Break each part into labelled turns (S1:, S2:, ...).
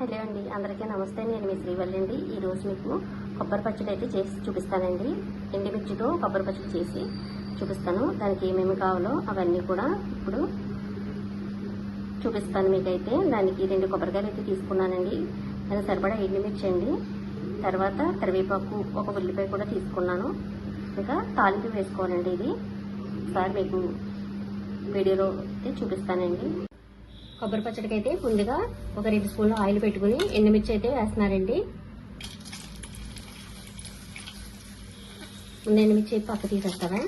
S1: Hello అండి. అందరికీ నమస్తే. నేను మీ శ్రీవల్లి అండి. ఈరోజు మీకు కొబ్బరి పచ్చడి అయితే చేసి చూపిస్తానండి. ఎండుమిర్చితో కొబ్బరి పచ్చడి చేసి చూపిస్తాను. దానికి ఏమేమి కావాలో అవన్నీ కూడా ఇప్పుడు చూపిస్తాను మీకైతే. దానికి రెండు కొబ్బరికాయలు అయితే తీసుకున్నానండి. దానికి సరిపడా ఎండుమిర్చి అండి. తర్వాత కరివేపాకు ఒక ఉల్లిపాయ కూడా తీసుకున్నాను. ఇంకా తాలింపు వేసుకోవాలండి ఇది. సార్ మీకు వీడియోలో అయితే చూపిస్తానండి. కొబ్బరి పచ్చడికి అయితే ముందుగా ఒక రెండు స్పూన్లు ఆయిల్ పెట్టుకుని ఎండుమిర్చి అయితే వేస్తున్నారండి. ముందు ఎండుమిర్చి అయితే పక్క తీసేస్తారా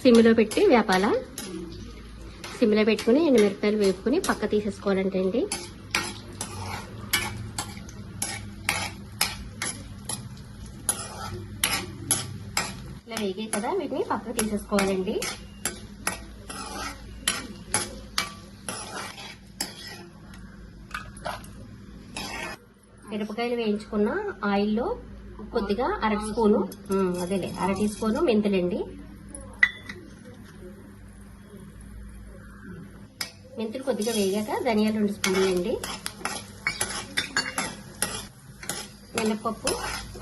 S1: సిమ్లో పెట్టి వేపాలా? సిమ్లో పెట్టుకుని ఎండుమిరపకాయలు వేపుకుని పక్క తీసేసుకోవాలంటే అండి. ఇలా వేగాయి కదా వీటిని పక్కకు తీసేసుకోవాలండి. మిరపకాయలు వేయించుకున్న ఆయిల్లో కొద్దిగా అర స్పూను అదేలే అర టీ స్పూను మెంతులండి. మెంతులు కొద్దిగా వేగాక ధనియాలు రెండు స్పూన్లు అండి. మినప్పప్పు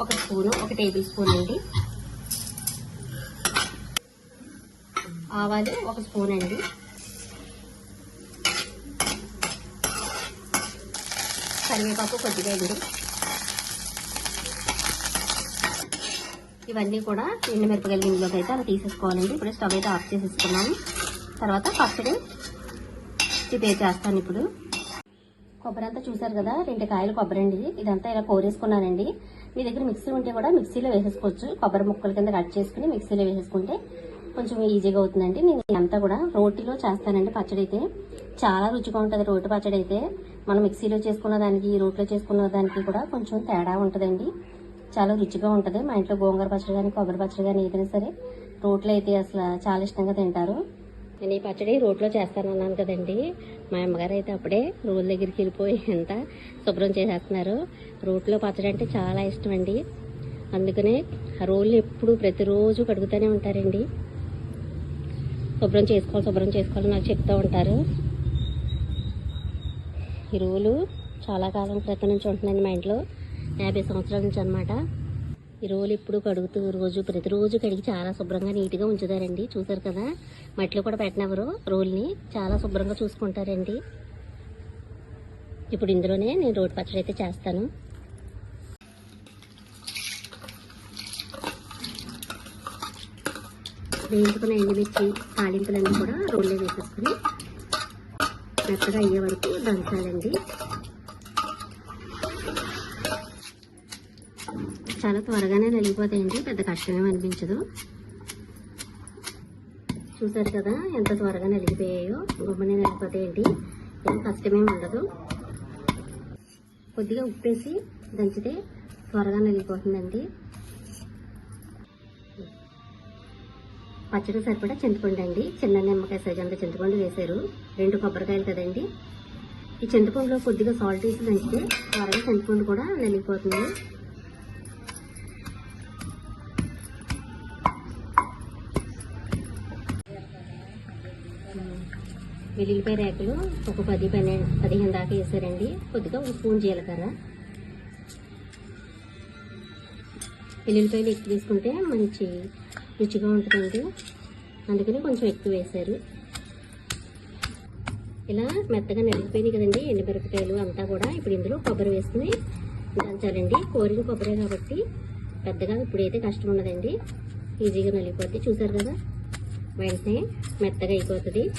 S1: ఒక స్పూను ఒక టేబుల్ స్పూన్ అండి. ఆవాలు ఒక స్పూన్ అండి. కరివేపాకు కొద్దిగా అండి. ఇవన్నీ కూడా ఎండు మిరపకాయల గిన్నెలోకి అయితే అలా తీసేసుకోవాలండి. ఇప్పుడు స్టవ్ అయితే ఆఫ్ చేసేసుకున్నాము తర్వాత పచ్చడి ప్రిపేర్ చేస్తాను ఇప్పుడు. కొబ్బరి అంతా చూసారు కదా రెండు కాయలు కొబ్బరి అండి ఇదంతా ఇలా కోరేసుకున్నానండి. మీ దగ్గర మిక్సీ ఉంటే కూడా మిక్సీలో వేసేసుకోవచ్చు. కొబ్బరి ముక్కల కింద కట్ చేసుకుని మిక్సీలో వేసేసుకుంటే కొంచెం ఈజీగా అవుతుందండి. నేను ఇదంతా కూడా రోటిలో చేస్తానండి పచ్చడి అయితే. చాలా రుచిగా ఉంటుంది రోటి పచ్చడి అయితే. మనం మిక్సీలో చేసుకున్న దానికి రోట్లో చేసుకున్న దానికి కూడా కొంచెం తేడా ఉంటుందండి. చాలా రుచిగా ఉంటుంది. మా ఇంట్లో గోంగూర పచ్చడి కానీ కొబ్బరి పచ్చడి కానీ ఏదైనా సరే రోట్లో అయితే అసలు చాలా ఇష్టంగా తింటారు. నేను ఈ పచ్చడి రోట్లో చేస్తానన్నాను కదండి. మా అమ్మగారు అయితే అప్పుడే రోడ్ల దగ్గరికి వెళ్ళిపోయి ఎంత శుభ్రం చేసేస్తున్నారు. రోట్లో పచ్చడి అంటే చాలా ఇష్టం అండి. అందుకనే ఆ రోళ్ళు ఎప్పుడు ప్రతిరోజు కడుగుతూనే ఉంటారండి. శుభ్రం చేసుకోవాలి శుభ్రం చేసుకోవాలి నాకు చెప్తూ ఉంటారు. ఈ రోలు చాలా కాలం క్రితం నుంచి ఉంటుందండి మా ఇంట్లో యాభై సంవత్సరాల నుంచి అనమాట ఈ రోలు ఇప్పుడు కడుగుతూ రోజు ప్రతిరోజు కడిగి చాలా శుభ్రంగా నీట్గా ఉంచుతారండి. చూసారు కదా? మట్టిలో కూడా పెట్టినవరు రోల్ని చాలా శుభ్రంగా చూసుకుంటారండి. ఇప్పుడు ఇందులోనే నేను రోటి పచ్చడి అయితే చేస్తాను. వేయించుకున్న ఎండుమిర్చి తాలింపులన్నీ కూడా రోల్లో వేసేసుకుని మెత్తగా అయ్యే వరకు దంచాలండి. చాలా త్వరగానే నలిగిపోతాయండి పెద్ద కష్టమేమి అనిపించదు. చూసారు కదా ఎంత త్వరగా నలిగిపోయాయో గుమ్మనే నలిగిపోతాయండి. ఏం కష్టమేమి ఉండదు. కొద్దిగా ఉప్పేసి దంచితే త్వరగా నలిగిపోతుందండి. పచ్చడి సరిపడా చింతపండు అండి. చిన్న నిమ్మకాయ సైజ్ అంత చింతపండు వేశారు. రెండు కొబ్బరికాయలు కదండి. ఈ చింతపండులో కొద్దిగా సాల్ట్ వేసి దంచితే త్వరగా చింతపండు కూడా నలిగిపోతుంది. వెల్లుల్లిపాయ రేకులు ఒక పది పన్నెండు పదిహేను దాకా వేసారండి కొద్దిగా ఒక స్పూన్ జీలకర్ర. వెల్లుల్లిపాయలు ఎక్కువ తీసుకుంటే మంచి రుచిగా ఉంటుందండి. అందుకని కొంచెం ఎక్కువ వేశారు. ఇలా మెత్తగా నలిగిపోయినాయి కదండి ఎండుమిరపకాయలు అంతా కూడా. ఇప్పుడు ఇందులో కొబ్బరి వేసుకుని దంచాలండి. కోరిన కొబ్బరి కాబట్టి పెద్దగా ఇప్పుడైతే కష్టం ఉండదండి. ఈజీగా నలిగిపోద్ది. చూసారు కదా? వెంటనే మెత్తగా అయిపోతుంది.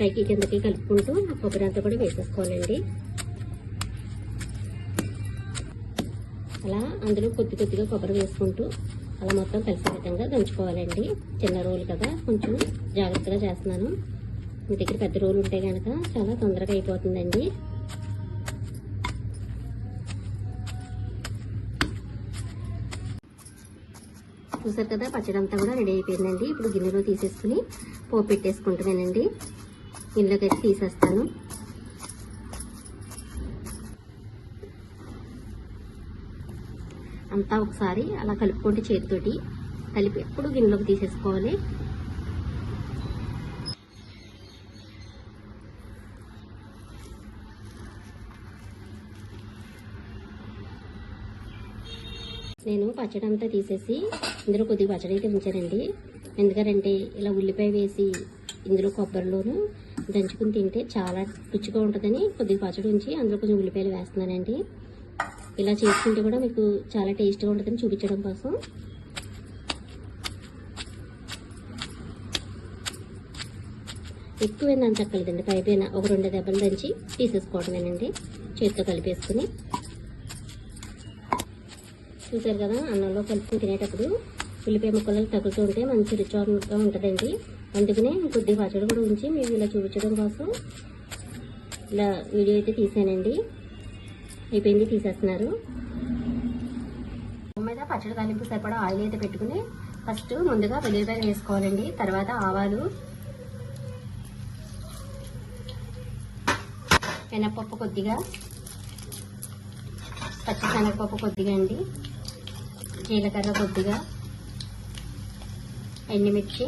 S1: పైకి కిందకి కలుపుకుంటూ కొబ్బరి అంతా కూడా వేసేసుకోవాలండి. అలా అందులో కొద్ది కొద్దిగా కొబ్బరి వేసుకుంటూ అలా మొత్తం కలిసే విధంగా దంచుకోవాలండి. చిన్న రోలు కదా కొంచెం జాగ్రత్తగా చేస్తున్నాను. మీ దగ్గర పెద్ద రోలు ఉంటే కనుక చాలా తొందరగా అయిపోతుందండి. చూసారు కదా పచ్చడి అంతా కూడా రెడీ అయిపోయిందండి. ఇప్పుడు గిన్నెలో తీసేసుకుని పోపు పెట్టేసుకుంటున్నానండి. ఇందులోకి అయితే తీసేస్తాను. అంతా ఒకసారి అలా కలుపుకుంటే చేతితోటి కలిపి ఎప్పుడు గిన్నెలోకి తీసేసుకోవాలి. నేను పచ్చడి అంతా తీసేసి ఇందులో కొద్దిగా పచ్చడి అయితే ఉంచానండి. ఎందుకంటే ఇలా ఉల్లిపాయ వేసి ఇందులో కొబ్బరిలోను దంచుకుని తింటే చాలా రుచిగా ఉంటుందని కొద్దిగా పచ్చడి ఉంచి అందులో కొంచెం ఉల్లిపాయలు వేస్తున్నానండి. ఇలా చేసుకుంటే కూడా మీకు చాలా టేస్ట్గా ఉంటుందని చూపించడం కోసం. ఎక్కువ దంచక్కర్లేదండి. పైపైన ఒక రెండు దెబ్బలు దంచి తీసేసుకోవడమేనండి చేతితో కలిపేసుకుని. చూసారు కదా అన్నంలో కలుపుకుని తినేటప్పుడు ఉల్లిపాయ ముక్కలు తగులుతూ ఉంటే మంచి రుచిగా ఉంటుందండి. అందుకనే కొద్ది పచ్చడి కూడా ఉంచి మేము ఇలా చూపించడం కోసం ఇలా వీడియో అయితే తీసానండి. అయిపోయింది తీసేస్తున్నారు. మీద పచ్చడి తాలింపు సరిపడా ఆయిల్ అయితే పెట్టుకుని ఫస్ట్ ముందుగా వెల్లుల్లిపాయలు వేసుకోవాలండి. తర్వాత ఆవాలు శనగపప్పు కొద్దిగా పచ్చి శనగపప్పు కొద్దిగా అండి. జీలకర్ర కొద్దిగా ఎండుమిర్చి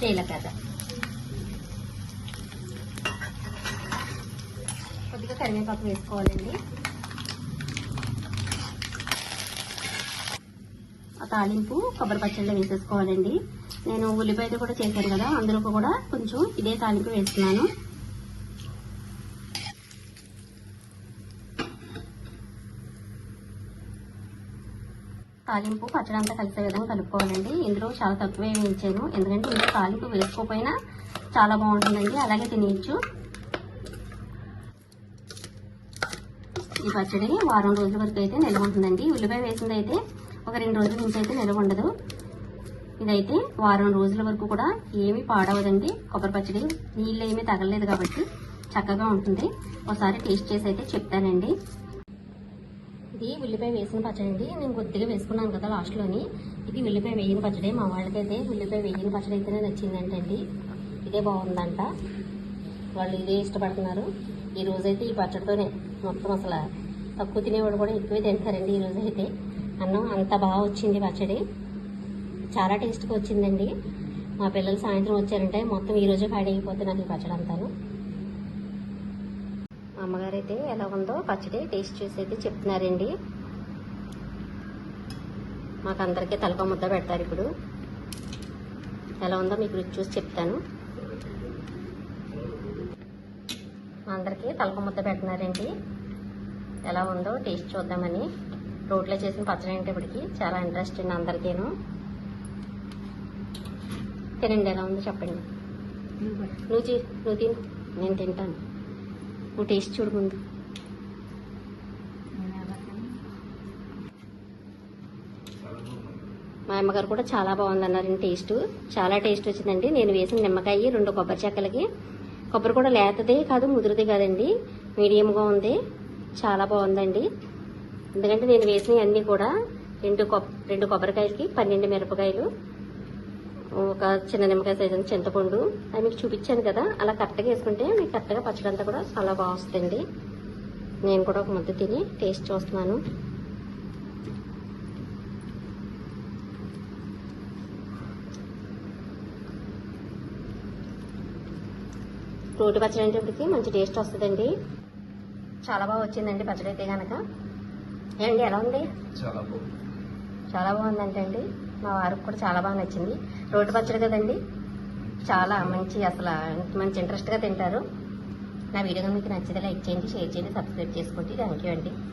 S1: జీలకర్ర కొద్దిగా కరివేపాకు వేసుకోవాలండి. ఆ తాలింపు కొబ్బరి పచ్చడిలో వేసేసుకోవాలండి. నేను ఉల్లిపాయతో కూడా చేశాను కదా అందులో కూడా కొంచెం ఇదే తాలింపు వేస్తున్నాను. తాలింపు పచ్చడి అంతా కలిసే విధంగా కలుపుకోవాలండి. ఇందులో చాలా తక్కువే వేయించాను ఎందుకంటే ఇందులో తాలింపు వేసుకోకపోయినా చాలా బాగుంటుందండి. అలాగే తినేయచ్చు. ఈ పచ్చడి వారం రోజుల వరకు అయితే నిల్వ ఉంటుందండి. ఉల్లిపాయ వేసింది అయితే ఒక రెండు రోజుల నుంచి అయితే నిల్వ ఉండదు. ఇదైతే వారం రోజుల వరకు కూడా ఏమీ పాడవదండి. కొబ్బరి పచ్చడి నీళ్ళు ఏమీ తగలలేదు కాబట్టి చక్కగా ఉంటుంది. ఒకసారి టేస్ట్ చేసి అయితే చెప్తానండి. ఇది ఉల్లిపాయ వేసిన పచ్చడి అండి. నేను కొద్దిగా వేసుకున్నాను కదా లాస్ట్లోని. ఇది ఉల్లిపాయ వేయని పచ్చడి. మా వాళ్ళకైతే ఉల్లిపాయ వేయని పచ్చడి అయితేనే నచ్చిందంటండి ఇదే బాగుందంట. వాళ్ళు ఇదే ఇష్టపడుతున్నారు. ఈ రోజైతే ఈ పచ్చడితోనే మొత్తం అసలు తక్కువ తినేవాడు కూడా ఎక్కువే తింటారండి ఈ రోజైతే. అన్నం అంత బాగా వచ్చింది పచ్చడి. చాలా టేస్ట్గా వచ్చిందండి. మా పిల్లలు సాయంత్రం వచ్చారంటే మొత్తం ఈ అయిపోతే పాడైపోతున్నారు ఈ పచ్చడి అంతాను అమ్మగారు అయితే ఎలా ఉందో పచ్చడి టేస్ట్ చూసి అయితే చెప్తున్నారండి. మాకు అందరికీ తలక ముద్ద పెడతారు ఇప్పుడు. ఎలా ఉందో మీకు రుచి చూసి చెప్తాను. అందరికీ తలక ముద్ద పెడుతున్నారండి. ఎలా ఉందో టేస్ట్ చూద్దామని. రోట్లో చేసిన పచ్చడి అంటే ఇప్పటికి చాలా ఇంట్రెస్ట్ అండి అందరికీను. తినండి ఎలా ఉందో చెప్పండి. నువ్వు నువ్వు తిను. నేను తింటాను. నువ్వు టేస్ట్ చూడు ముందు మా అమ్మగారు కూడా చాలా బాగుందన్నారండి టేస్ట్. చాలా టేస్ట్ వచ్చిందండి. నేను వేసిన నిమ్మకాయ రెండు కొబ్బరి చెక్కలకి. కొబ్బరి కూడా లేతదే కాదు ముదురుది కాదండి. మీడియంగా ఉంది. చాలా బాగుందండి. ఎందుకంటే నేను వేసినవి అన్నీ కూడా రెండు కొబ్బ రెండు కొబ్బరికాయలకి పన్నెండు మిరపకాయలు. ఒక చిన్న నిమ్మకాయ సైజు చింతపండు. అది మీకు చూపించాను కదా అలా కరెక్ట్గా వేసుకుంటే మీకు కరెక్ట్గా పచ్చడి అంతా కూడా చాలా బాగా వస్తుంది నేను కూడా ఒక ముద్ద తిని టేస్ట్ చూస్తున్నాను. రోటి పచ్చడి అంటే ఇప్పటికి మంచి టేస్ట్ వస్తుందండి. చాలా బాగా వచ్చిందండి పచ్చడి అయితే కనుక ఏమండి ఎలా ఉంది?
S2: చాలా బాగుంది.
S1: చాలా బాగుందంటే అండి మా వారికి కూడా చాలా బాగా నచ్చింది. రోటి పచ్చడి కదండి? చాలా మంచి అసలు మంచి ఇంట్రెస్ట్గా తింటారు. నా వీడియో మీకు నచ్చితే లైక్ చేయండి షేర్ చేయండి సబ్స్క్రైబ్ చేసుకోండి. థ్యాంక్ యూ అండి.